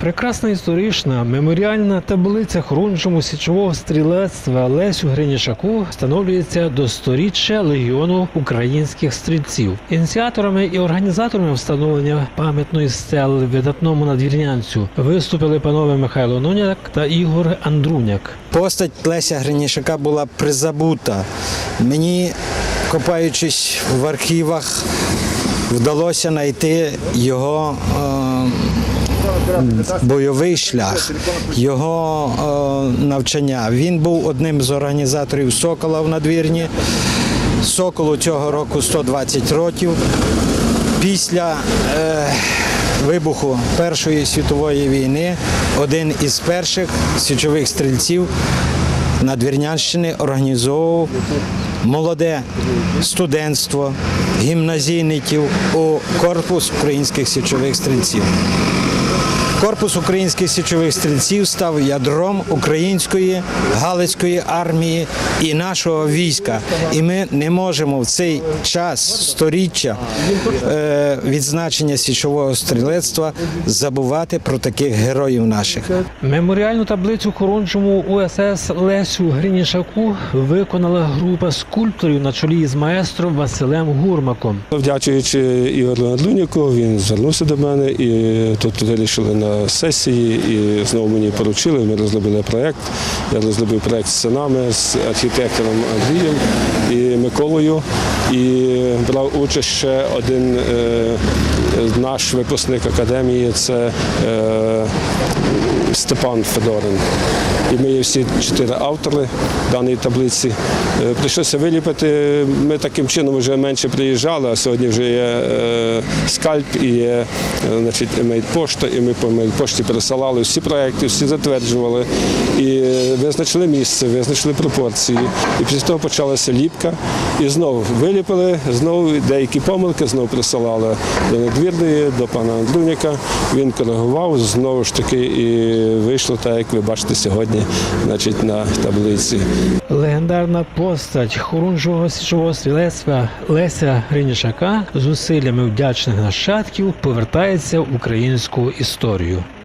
Прекрасна історична меморіальна таблиця Хрунчому січового стрілецтва Лесю Гринішаку встановлюється до сторіччя легіону українських стрільців. Ініціаторами і організаторами встановлення пам'ятної стели видатному надвірнянцю виступили панове Михайло Ноняк та Ігор Андруняк. Постать Леся Гринішака була призабута. Мені, копаючись в архівах, вдалося знайти його е, бойовий шлях, його е, навчання. Він був одним з організаторів Сокола в надвірні. Соколу цього року 120 років. Після е, вибуху Першої світової війни один із перших січових стрільців Надвірнянщини організовував молоде студентство, гімназійників у корпус українських січових стрільців. you. Корпус українських січових стрільців став ядром української галицької армії і нашого війська. І ми не можемо в цей час сторіччя е, відзначення січового стрілецтва забувати про таких героїв наших. Меморіальну таблицю Хорунжому УСС Лесю Гринішаку виконала група скульпторів на чолі з маестром Василем Гурмаком. Вдячуючи Ігорю Надлюніку, він звернувся до мене і тут вирішили на сесії, і знову мені поручили. Ми розробили проєкт. Я розробив проєкт з синами, з архітектором Андрієм і Миколою. І брав участь ще один е, наш випускник академії це е, Степан Федорин. І ми є всі чотири автори даної таблиці. Е, Прийшлося виліпити. Ми таким чином вже менше приїжджали, а сьогодні вже є е, скальп і є е, значить, мейтпошта, і ми по мейтпошті пересилали всі проекти, всі затверджували і визначили місце, визначили пропорції. І після того почалася ліпка. І знову виліпили, знову деякі помилки, знову присилали до надвірної, до пана Андрюняка. Він коригував, знову ж таки, і вийшло так, як ви бачите сьогодні, значить, на таблиці. Легендарна постать хорунжого січового стрілецтва Леся Гринішака з усиллями вдячних нащадків повертається в українську історію.